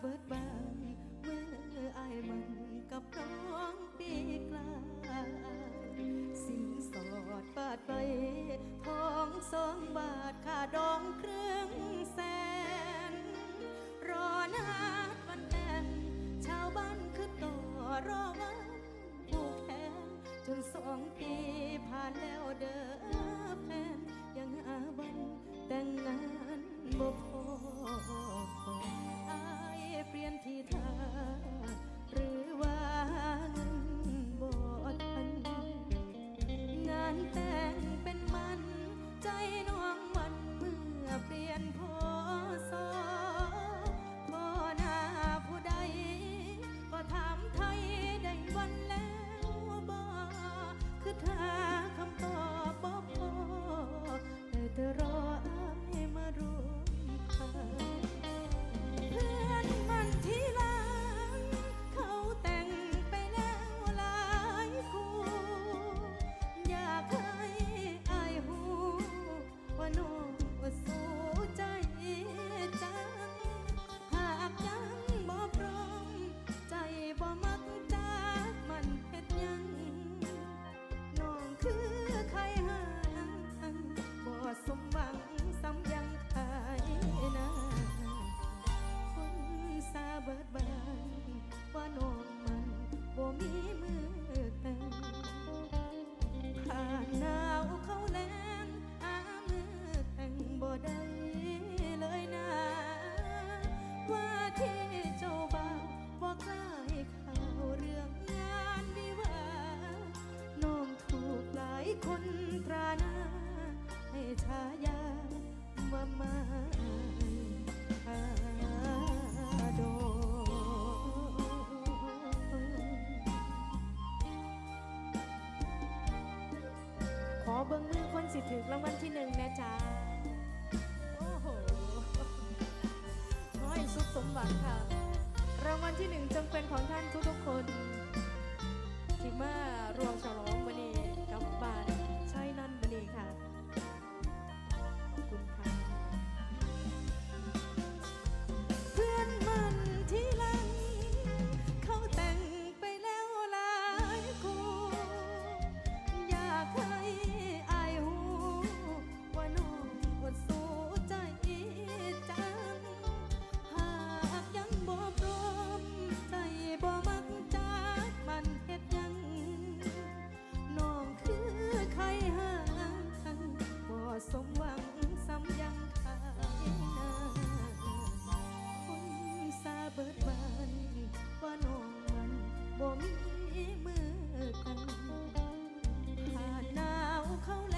เบิดบานเมื่ออายมันกับน้องปีกลายสินสอดบาทไปทองสองบาทค่าดองเครื่องแสน รอนาดวันแต่งชาวบ้านคือต่อรอวันผูกแขนจนสองปีผ่านแล้วเด้อแฟ คนตราหน้า ให้ฉายาว่ามาหาโดขอเบิ้งมือคนสิถึกรางวัลที่หนึ่งแม่จ้าโอ้โหขอให้สุขสมหวังค่ะ รางวัลที่หนึ่งจงเป็นของท่านทุก เขาแล้ว